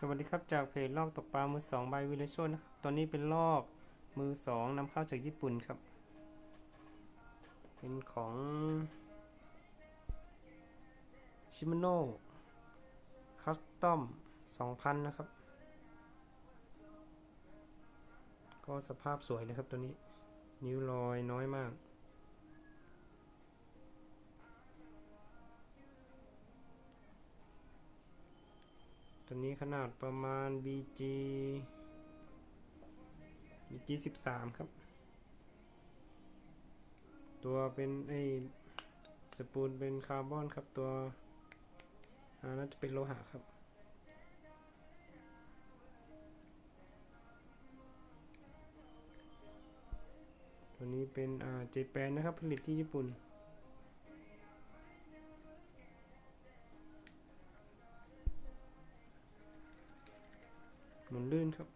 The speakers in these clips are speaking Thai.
สวัสดีครับจากเพจลอกตกปลามือสองบายวิลเลชนะครับตอนนี้เป็นลอกมือสองนำเข้าจากญี่ปุ่นครับ เป็นของชิมโน่คัสตอม2,000 นะครับ ก็สภาพสวยนะครับตัวนี้ นิ้วรอยน้อยมาก ตัวนี้ขนาดประมาณ BG BG 13 ครับ ตัวเป็นไอสปูลเป็นคาร์บอนครับตัวอ่าน่าจะเป็นโลหะครับ ตัวนี้เป็นอ่าเจแปนนะครับ ผลิตที่ญี่ปุ่น มุนลื่นครับ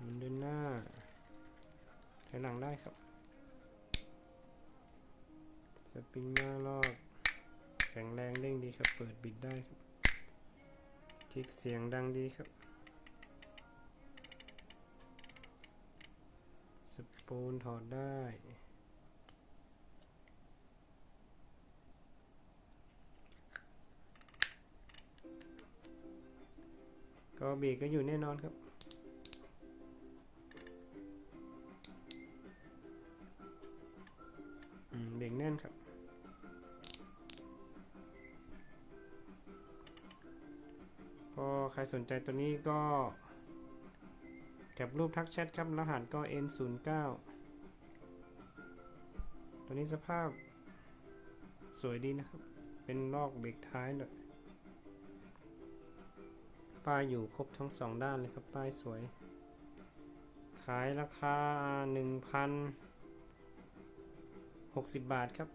มุนเดินหน้าถอยหลังได้ครับ สปริงหน้ารอบแข็งแรงเร่งดีครับ เปิดบิดได้ครับคลิกเสียงดังดีครับ สปูนถอดได้ ก็เบรกก็อยู่แน่นอนครับเบรกแน่นครับ ก็ใครสนใจตัวนี้ก็ แคปรูปทักแชทครับ รหัสก็ N09 ตัวนี้สภาพสวยดีนะครับ เป็นลอกเบรกท้ายเลย ป้ายอยู่ครบทั้งสองด้านเลยครับ ป้ายสวย ขายราคา 1,060 บาทครับ